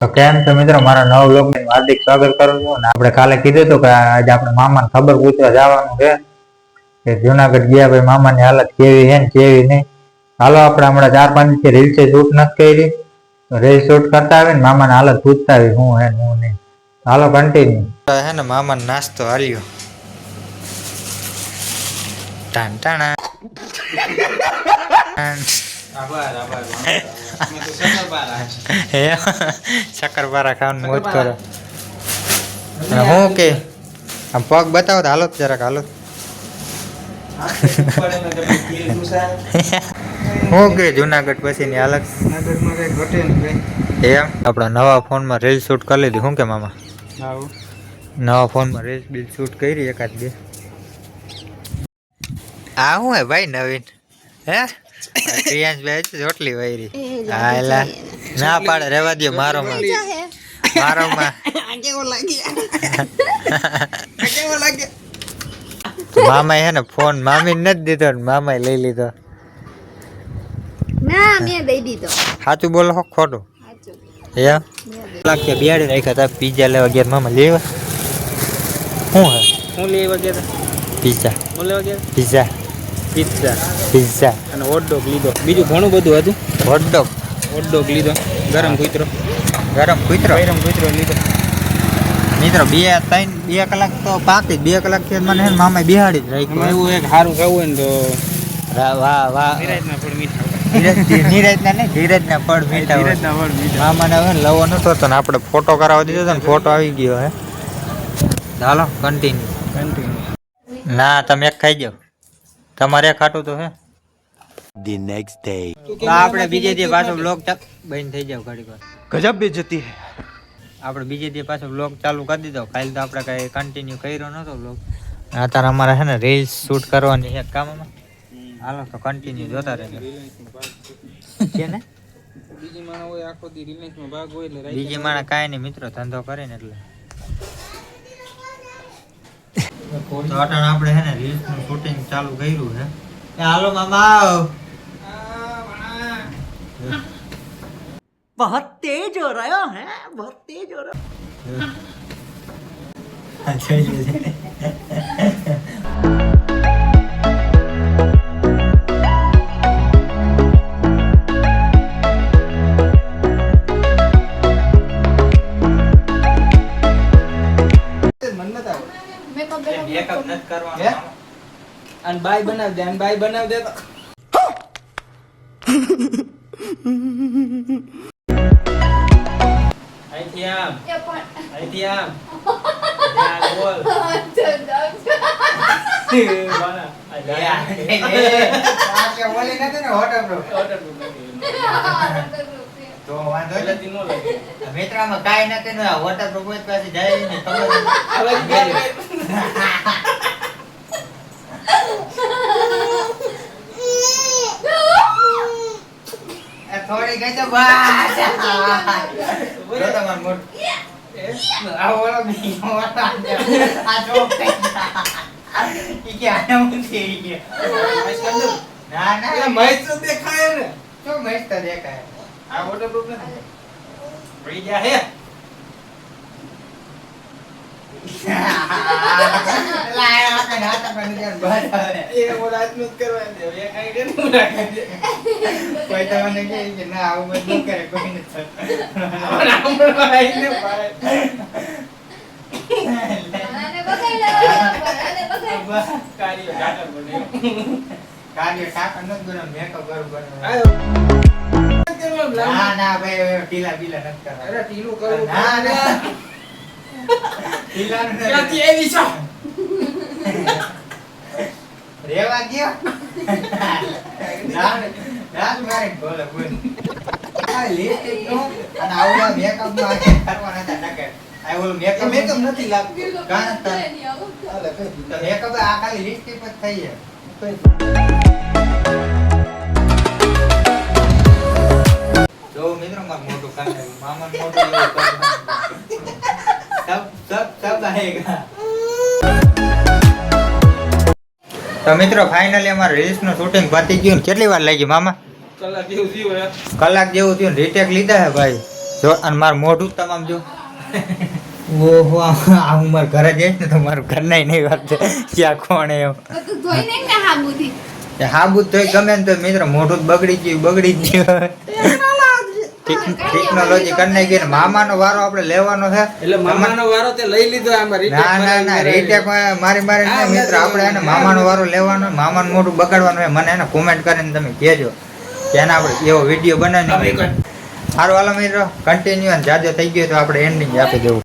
તો કેમ છો મિત્રો, મારા નવ લોક હાર્દિક સ્વાગત કરું છું અને આપણે કાલે કીધું હતું કે આજે આપણે મામાને ખબર પૂછવા જવાનું છે કે જુનાગઢ ગયા ભાઈ મામાની હાલત કેવી છે કેવી નહીં. હાલો, આપણે હમણાં ચાર પાંચથી રીલ્સે શૂટ નથી કરી. રીલ શૂટ કરતા આવીને મામાની હાલત પૂછતા આવી હું હે હું નહીં. હાલો કન્ટિન્યુ હે ને મામાનો નાસ્તો હાલ્યો. ટાણા. હે? શક્કરપારા ખાવાનું મોજ કરો. હું કે? આમ પગ બતાવો તો હાલો જરાક હાલો હું કે જુનાગઢ પછીની હાલત? નગરમાં કઈ ઘટે ને કઈ એમ? આપણા નવા ફોનમાં રીલ શૂટ કરી લીધી. શું કે મામા? નવા ફોનમાં રીલ બિલ શૂટ કરી એકાદ બે. આ શું હે ભાઈ નવીન? હે? પ્રિયાંશ ભાઈ રોટલી વાયરી. હા એલા ના પાડે રેવા દો મારો માં મારો માં કેવો લાગે? મામા હે ને ફોન મામી નથી દીધો ને મામાએ લઈ લીધો. ના મેં દઈ દીધો. સાચું બોલો હો ખોટું? સાચું એમ લાગે બિયાડી રાખ્યા તા પીઝા લેવા ગયા મામા લેવા? શું હે? હું લેવા ગયા પીઝા. હું લેવા ગયા પીઝા. પિઝા પિઝા અને હોટડોગ લીધો. બીજું ઘણું બધું હતું? હોટડોગ હોટડોગ લીધો. ગરમ કૂતરો. ગરમ કૂતરો? ગરમ કૂતરો લીધો. મિત્રો બે ત્રણ બે કલાક તો પાકી. બે કલાકથી મને ને બિહાડી જ રાખ્યું એવું એક સારું ખાવું ને તો વાહ વાહ નિરાજના ફળ મીઠા ધીરજ ધીરજના ને ધીરજના પડ મીઠા ધીરજના ફળ મીઠા મામાને હવે લવો નતો તો ને આપણે ફોટો કરાવવા દીધો ને ફોટો આવી ગયો હે. ચાલો કન્ટિન્યુ કન્ટિન્યુ ના તમે એક ખાઈ જાઓ. તમારે ખાટું તો હે. ધી નેક્સ્ટ ડે આપણે બીજે દી પાછો બ્લોગ બંધ થઈ જાવ ઘડી વાર. ગજબ બે જતી હે. આપણે બીજે દી પાછો બ્લોગ ચાલુ કરી દીધો. કાલ તો આપણે કઈ કન્ટિન્યુ કર્યો નતો બ્લોગ અત્યારે અમારે છે ને રીલ શૂટ કરવાની છે કામમાં હાલો તો કન્ટિન્યુ જોતા રહેજો. કેને? બીજી માણા હોય આખો દી રિલેન્સમાં ભાગ હોય એટલે બીજી માણા કાંઈ નહીં મિત્રો ધંધો કરે ને એટલે. તો અટાણે આપણે છે ને રીલ્સ નું શૂટિંગ ચાલુ કર્યું છે એ હાલો મામા આવો बहुत तेज हो रहे हो हैं बहुत तेज हो रहे हो મેં કપ નથી કરવાનો. અને બાય બનાવી દે અને બાય બનાવી દે તો અહીંથી આમ. અહીંથી આમ. બોલ તો વાંધો નથી ન લાગે. મિત્રામાં કાઈ નથી ને વોટરપ્રૂફ જ પાસે જાય ને ખબર નથી. આ બાજુ ગયા. એ થોડી ગઈ તો બસ બોલો તમારું મોઢું. આ ઓલો બીજો ઓલો આ ચોક થઈ કે આને હું થઈ ગયો. ના ના એટલે મહેશ તો દેખાય ને શું મસ્ત દેખાય આ waterproof નથી. પડી ગયા હે લાય આપણે નાતા પણ બીજાને એ કરવા દે આઈ ને રાખી દે કોઈ તમને કહે કે ના આવું બધું કરે કોઈ ના? રેવા દ્યો. ના ના મારે બોલે બોલ આ lipstick નું અને આવડા makeup નું આ કરવા નતા નકર. આ ઓલું નથી લાગતું. કાં હતા? હાલે, તો દીધું. આ ખાલી lipstick જ થઈ જાય જો મિત્રો મારું મોટું. સબ સબ સબ આયેગા તો મિત્રો ફાઇનલી અમારે રીલ્સનું શૂટિંગ પતી ગયું કેટલી વાર લાગી મામા કલાક જેવું થયું હે. કલાક જેવું થયું રીટેક લીધા હે ભાઈ. જો અને મારું મોઢું તમામ જો. ઓહો આ હું મારા ઘરે જઈશ ને તો મારું ઘર નહીં વાત છે. ક્યાં કોણ એમ? તો ધોઈ નાખ ને હાબુથી. એ હાબુ તોય ગમે ને તો મિત્ર મોઢું જ બગડી ગયું બગડી જ ગયું. ટેકનોલોજી કરી નાખી ને મામાનો વારો આપણે લેવાનો છે. એટલે મામાનો વારો તે લઈ લીધો ના ના ના રીટેક મારી મારી નહીં મિત્ર. આપણે એને મામાનો વારો લેવાનો મામાનું મોઢું બગાડવાનું હોય મને એને કોમેન્ટ કરીને તમે કહેજો. એને આપણે એવો વીડિયો બનાવીને સારું હાલો મિત્રો કન્ટિન્યુ જાજો થઈ ગયો તો આપણે એન્ડિંગ આપી દેવું.